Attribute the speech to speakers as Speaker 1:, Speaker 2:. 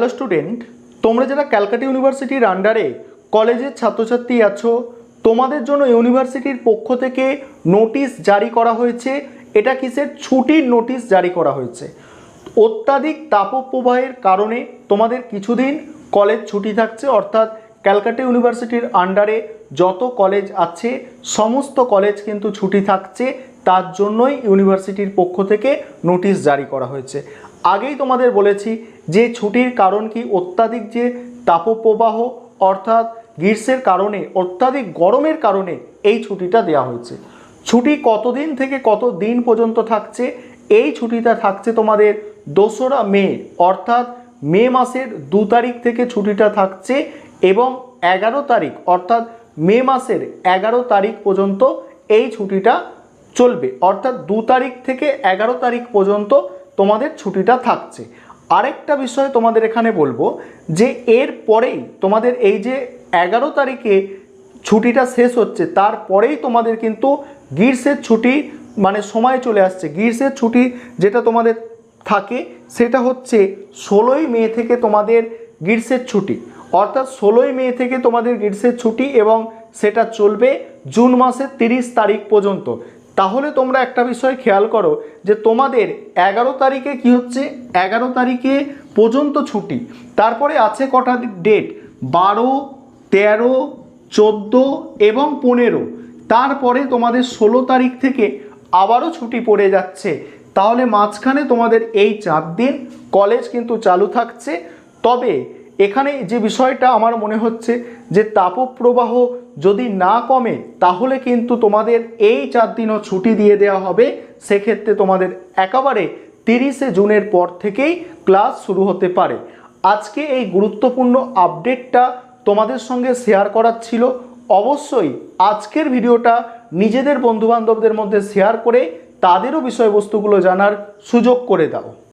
Speaker 1: Hello student তোমরা যারা ক্যালকাটা ইউনিভার্সিটির আন্ডারে কলেজের ছাত্রছাত্রী আছো, তোমাদের জন্য ইউনিভার্সিটির পক্ষ থেকে নোটিশ জারি করা হয়েছে। এটা কিসের? ছুটির নোটিশ জারি করা হয়েছে। অত্যাধিক তাপপ্রবাহের কারণে তোমাদের কিছুদিন কলেজ ছুটি থাকছে, অর্থাৎ ক্যালকাটা ইউনিভার্সিটির আন্ডারে যত কলেজ আছে, সমস্ত কলেজ কিন্তু ছুটি থাকছে। তার জন্যই ইউনিভার্সিটির পক্ষ থেকে নোটিশ জারি করা হয়েছে। আগেই তোমাদের বলেছি যে ছুটির কারণ কি অত্যাধিক যে তাপপ্রবাহ অর্থাৎ গ্রীষ্মের কারণে, অত্যাধিক গরমের কারণে এই ছুটিটা দেওয়া হয়েছে। ছুটি কতদিন থেকে কত দিন পর্যন্ত থাকছে? এই ছুটিটা থাকছে তোমাদের দোসরা মে, অর্থাৎ মে মাসের দু তারিখ থেকে ছুটিটা থাকছে এবং এগারো তারিখ, অর্থাৎ মে মাসের এগারো তারিখ পর্যন্ত এই ছুটিটা চলবে। অর্থাৎ দু তারিখ থেকে এগারো তারিখ পর্যন্ত তোমাদের ছুটিটা থাকছে। আরেকটা বিষয় তোমাদের এখানে বলব যে এর পরেই তোমাদের এই যে এগারো তারিখে ছুটিটা শেষ হচ্ছে তারপরেই তোমাদের কিন্তু গ্রীষ্মের ছুটি মানে সময় চলে আসছে। গ্রীষ্মের ছুটি যেটা তোমাদের থাকে, সেটা হচ্ছে ষোলোই মে থেকে তোমাদের গ্রীষ্মের ছুটি। অর্থাৎ ষোলোই মে থেকে তোমাদের গ্রীষ্মের ছুটি এবং সেটা চলবে জুন মাসের তিরিশ তারিখ পর্যন্ত। তাহলে তোমরা একটা বিষয় খেয়াল করো যে তোমাদের এগারো তারিখে কি হচ্ছে? এগারো তারিখে পর্যন্ত ছুটি। তারপরে আছে কটা ডেট? বারো, তেরো, চোদ্দ এবং পনেরো। তারপরে তোমাদের ষোলো তারিখ থেকে আবারও ছুটি পড়ে যাচ্ছে। তাহলে মাঝখানে তোমাদের এই চার দিন কলেজ কিন্তু চালু থাকছে। তবে এখানে যে বিষয়টা আমার মনে হচ্ছে যে তাপপ্রবাহ যদি না কমে, তাহলে কিন্তু তোমাদের এই চার দিনও ছুটি দিয়ে দেওয়া হবে। সেক্ষেত্রে তোমাদের একেবারে তিরিশে জুনের পর থেকেই ক্লাস শুরু হতে পারে। আজকে এই গুরুত্বপূর্ণ আপডেটটা তোমাদের সঙ্গে শেয়ার করার ছিল। অবশ্যই আজকের ভিডিওটা নিজেদের বন্ধুবান্ধবদের মধ্যে শেয়ার করে তাদেরও বিষয়বস্তুগুলো জানার সুযোগ করে দাও।